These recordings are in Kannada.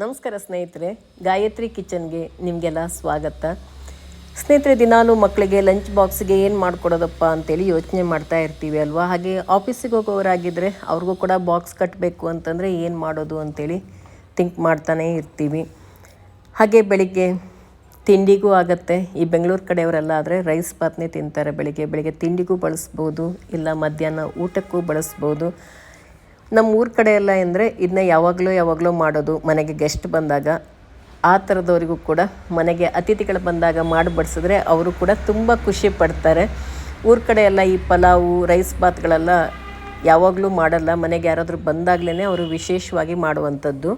ನಮಸ್ಕಾರ ಸ್ನೇಹಿತರೆ, ಗಾಯತ್ರಿ ಕಿಚನ್ಗೆ ನಿಮಗೆಲ್ಲ ಸ್ವಾಗತ. ಸ್ನೇಹಿತರೆ, ದಿನಾಲು ಮಕ್ಕಳಿಗೆ ಲಂಚ್ ಬಾಕ್ಸ್ಗೆ ಏನು ಮಾಡಿಕೊಡೋದಪ್ಪ ಅಂತೇಳಿ ಯೋಚನೆ ಮಾಡ್ತಾ ಇರ್ತೀವಿ ಅಲ್ವಾ? ಹಾಗೆ ಆಫೀಸಿಗೆ ಹೋಗೋರಾಗಿದ್ದರೆ ಅವ್ರಿಗೂ ಕೂಡ ಬಾಕ್ಸ್ ಕಟ್ಟಬೇಕು ಅಂತಂದರೆ ಏನು ಮಾಡೋದು ಅಂತೇಳಿ ಥಿಂಕ್ ಮಾಡ್ತಾನೇ ಇರ್ತೀವಿ. ಹಾಗೆ ಬೆಳಿಗ್ಗೆ ತಿಂಡಿಗೂ ಆಗುತ್ತೆ. ಈ ಬೆಂಗಳೂರು ಕಡೆಯವರೆಲ್ಲ ಆದರೆ ರೈಸ್ ಬಾತ್ನೇ ತಿಂತಾರೆ ಬೆಳಿಗ್ಗೆ. ಬೆಳಿಗ್ಗೆ ತಿಂಡಿಗೂ ಬಳಸ್ಬೋದು, ಇಲ್ಲ ಮಧ್ಯಾಹ್ನ ಊಟಕ್ಕೂ ಬಳಸ್ಬೋದು. ನಮ್ಮ ಊರ ಕಡೆ ಎಲ್ಲ ಅಂದರೆ ಇದನ್ನ ಯಾವಾಗಲೂ ಯಾವಾಗಲೂ ಮಾಡೋದು, ಮನೆಗೆ ಗೆಸ್ಟ್ ಬಂದಾಗ. ಆ ಥರದವರಿಗೂ ಕೂಡ ಮನೆಗೆ ಅತಿಥಿಗಳು ಬಂದಾಗ ಮಾಡಿ ಬಡಿಸಿದ್ರೆ ಅವರು ಕೂಡ ತುಂಬ ಖುಷಿ ಪಡ್ತಾರೆ. ಊರ ಕಡೆ ಎಲ್ಲ ಈ ಪಲಾವು ರೈಸ್ ಬಾತ್ಗಳೆಲ್ಲ ಯಾವಾಗಲೂ ಮಾಡಲ್ಲ, ಮನೆಗೆ ಯಾರಾದರೂ ಬಂದಾಗಲೇ ಅವರು ವಿಶೇಷವಾಗಿ ಮಾಡುವಂಥದ್ದು.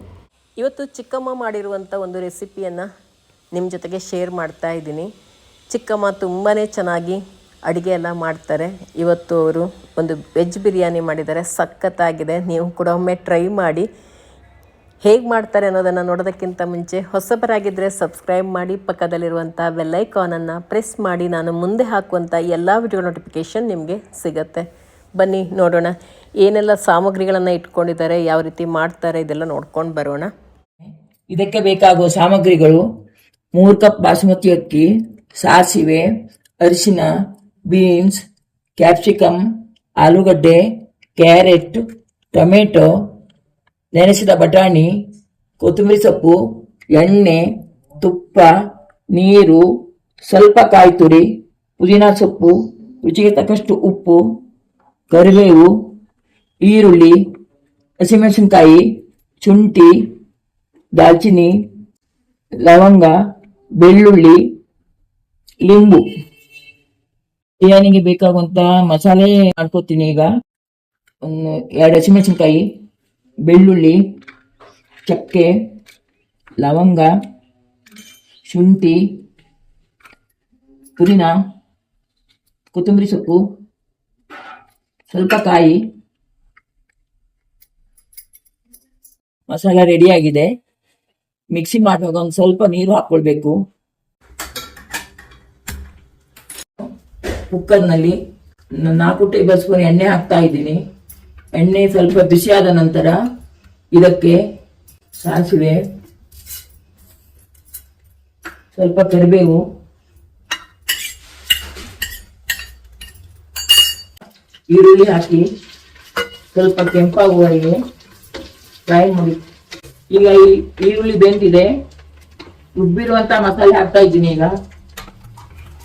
ಇವತ್ತು ಚಿಕ್ಕಮ್ಮ ಮಾಡಿರುವಂಥ ಒಂದು ರೆಸಿಪಿಯನ್ನು ನಿಮ್ಮ ಜೊತೆಗೆ ಶೇರ್ ಮಾಡ್ತಾ ಇದ್ದೀನಿ. ಚಿಕ್ಕಮ್ಮ ತುಂಬಾ ಚೆನ್ನಾಗಿ ಅಡುಗೆ ಎಲ್ಲ ಮಾಡ್ತಾರೆ. ಇವತ್ತು ಅವರು ಒಂದು ವೆಜ್ ಬಿರಿಯಾನಿ ಮಾಡಿದ್ದಾರೆ ಸಖತ್ತಾಗಿದೆ. ನೀವು ಕೂಡ ಒಮ್ಮೆ ಟ್ರೈ ಮಾಡಿ. ಹೇಗೆ ಮಾಡ್ತಾರೆ ಅನ್ನೋದನ್ನು ನೋಡೋದಕ್ಕಿಂತ ಮುಂಚೆ ಹೊಸಬರಾಗಿದ್ದರೆ ಸಬ್ಸ್ಕ್ರೈಬ್ ಮಾಡಿ ಪಕ್ಕದಲ್ಲಿರುವಂಥ ಬೆಲ್ಲೈಕಾನನ್ನು ಪ್ರೆಸ್ ಮಾಡಿ, ನಾನು ಮುಂದೆ ಹಾಕುವಂಥ ಎಲ್ಲ ವಿಡಿಯೋ ನೋಟಿಫಿಕೇಷನ್ ನಿಮಗೆ ಸಿಗುತ್ತೆ. ಬನ್ನಿ, ನೋಡೋಣ. ಏನೆಲ್ಲ ಸಾಮಗ್ರಿಗಳನ್ನು ಇಟ್ಕೊಂಡಿದ್ದಾರೆ, ಯಾವ ರೀತಿ ಮಾಡ್ತಾರೆ, ಇದೆಲ್ಲ ನೋಡ್ಕೊಂಡು ಬರೋಣ. ಇದಕ್ಕೆ ಬೇಕಾಗುವ ಸಾಮಗ್ರಿಗಳು ಮೂರು ಕಪ್ ಬಾಸುಮತಿ ಅಕ್ಕಿ, ಸಾಸಿವೆ, ಅರಿಶಿನ, ಬೀನ್ಸ್ ಕ್ಯಾಪ್ಸಿಕಮ್ ಆಲೂಗಡ್ಡೆ ಕ್ಯಾರೆಟ್ ಟೊಮೆಟೊ ನೆನೆಸಿದ ಬಟಾಣಿ ಕೊತ್ತಂಬರಿ ಸೊಪ್ಪು ಎಣ್ಣೆ ತುಪ್ಪ ನೀರು ಸ್ವಲ್ಪ ಕಾಯಿ ತುರಿ ಪುದೀನ ಸೊಪ್ಪು ರುಚಿಗೆ ತಕ್ಕಷ್ಟು ಉಪ್ಪು ಕರಿಬೇವು ಈರುಳ್ಳಿ ಹಸಿಮೆಣಸಿನಕಾಯಿ ಶುಂಠಿ ದಾಲ್ಚಿನ್ನಿ ಲವಂಗ ಬೆಳ್ಳುಳ್ಳಿ ಲಿಂಬು ಬಿರಿಯಾನಿಗೆ ಬೇಕಾಗುವಂತ ಮಸಾಲೆ ಮಾಡ್ಕೋತೀನಿ ಈಗ. ಒಂದು ಎರಡು ಹಸಿಮೆಣಸಿನ್ಕಾಯಿ, ಬೆಳ್ಳುಳ್ಳಿ, ಚಕ್ಕೆ, ಲವಂಗ, ಶುಂಠಿ, ಪುದೀನ, ಕೊತ್ತಂಬರಿ ಸೊಪ್ಪು, ಸ್ವಲ್ಪ ಕಾಯಿ. ಮಸಾಲ ರೆಡಿ ಆಗಿದೆ. ಮಿಕ್ಸಿ ಮಾಡುವಾಗ ಒಂದು ಸ್ವಲ್ಪ ನೀರು ಹಾಕೊಳ್ಬೇಕು. ಕುಕ್ಕರ್ನಲ್ಲಿ ನಾಲ್ಕು ಟೇಬಲ್ ಸ್ಪೂನ್ ಎಣ್ಣೆ ಹಾಕ್ತಾ ಇದ್ದೀನಿ. ಎಣ್ಣೆ ಸ್ವಲ್ಪ ಬಿಸಿಯಾದ ನಂತರ ಇದಕ್ಕೆ ಸಾಸಿವೆ, ಸ್ವಲ್ಪ ಕರಿಬೇವು, ಈರುಳ್ಳಿ ಹಾಕಿ ಸ್ವಲ್ಪ ಕೆಂಪಾಗುವವರೆಗೆ ಫ್ರೈ ಮಾಡಿ. ಈಗ ಈರುಳ್ಳಿ ಬೆಂದಿದೆ. ರುಬ್ಬಿರುವಂತ ಮಸಾಲೆ ಹಾಕ್ತಾ ಇದ್ದೀನಿ ಈಗ.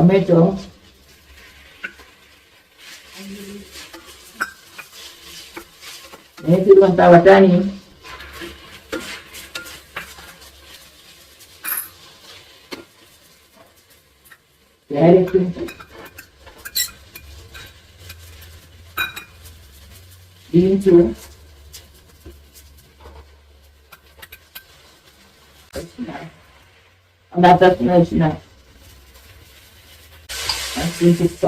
个麦种。Ini tuan tawa tani. Jadi tu. Ini tu. Ambil tak nak sih nak ಅರಿಶಿನ ತುಪ್ಪ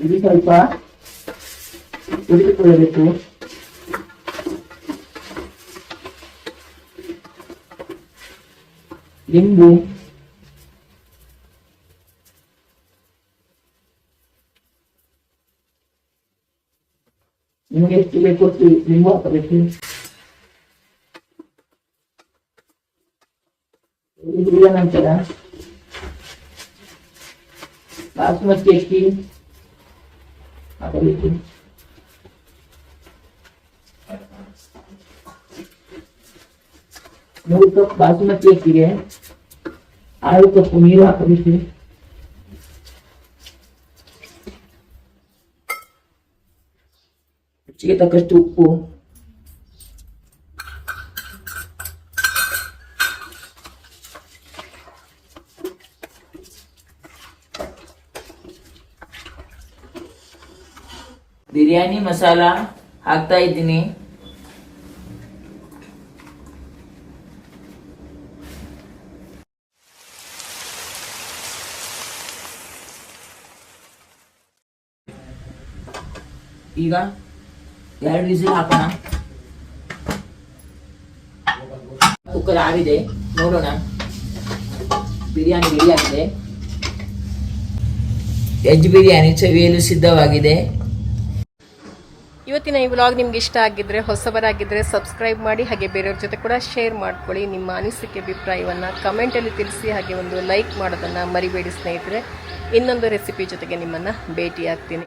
ಇದು ಸ್ವಲ್ಪ ಹುರಿದುಕೊಳ್ಳಬೇಕು ಲಿಂಬು ನಿಮಗೆ ಎಷ್ಟು ಬೇಕು ಅಷ್ಟು ಲಿಂಬು ಹಾಕಬೇಕು ಇದು ಹುರಿದ ನಂತರ ಬಾಸುಮತಿ ಅಕ್ಕಿ ಹಾಕಬೇಕು ಮೂರು ಕಪ್ ಬಾಸುಮತಿ ಅಕ್ಕಿಗೆ ಆರು ಕಪ್ ನೀರು ಹಾಕಬೇಕು ರುಚಿಗೆ ತಕ್ಕಷ್ಟು ಉಪ್ಪು ಬಿರಿಯಾನಿ ಮಸಾಲ ಹಾಕ್ತಾ ಇದ್ದೀನಿ. ಈಗ ಎರಡು ವಿಸಿಲ್ ಹಾಕೋಣ. ಕುಕ್ಕರ್ ಆಗಿದೆ, ನೋಡೋಣ. ಬಿರಿಯಾನಿ ರೆಡಿ ಆಗಿದೆ. ವೆಜ್ ಬಿರಿಯಾನಿ ಸವಿಯಲು ಸಿದ್ಧವಾಗಿದೆ. ಇವತ್ತಿನ ಈ ವ್ಲಾಗ್ ನಿಮ್ಗೆ ಇಷ್ಟ ಆಗಿದ್ರೆ ಹೊಸಬರಾಗಿದ್ದರೆ ಸಬ್ಸ್ಕ್ರೈಬ್ ಮಾಡಿ, ಹಾಗೆ ಬೇರೆಯವ್ರ ಜೊತೆ ಕೂಡ ಶೇರ್ ಮಾಡ್ಕೊಳ್ಳಿ. ನಿಮ್ಮ ಅನಿಸಿಕೆ, ಅಭಿಪ್ರಾಯವನ್ನು ಕಮೆಂಟಲ್ಲಿ ತಿಳಿಸಿ, ಹಾಗೆ ಒಂದು ಲೈಕ್ ಮಾಡೋದನ್ನು ಮರಿಬೇಡಿ ಸ್ನೇಹಿತರೆ. ಇನ್ನೊಂದು ರೆಸಿಪಿ ಜೊತೆಗೆ ನಿಮ್ಮನ್ನು ಭೇಟಿ ಆಗ್ತೀನಿ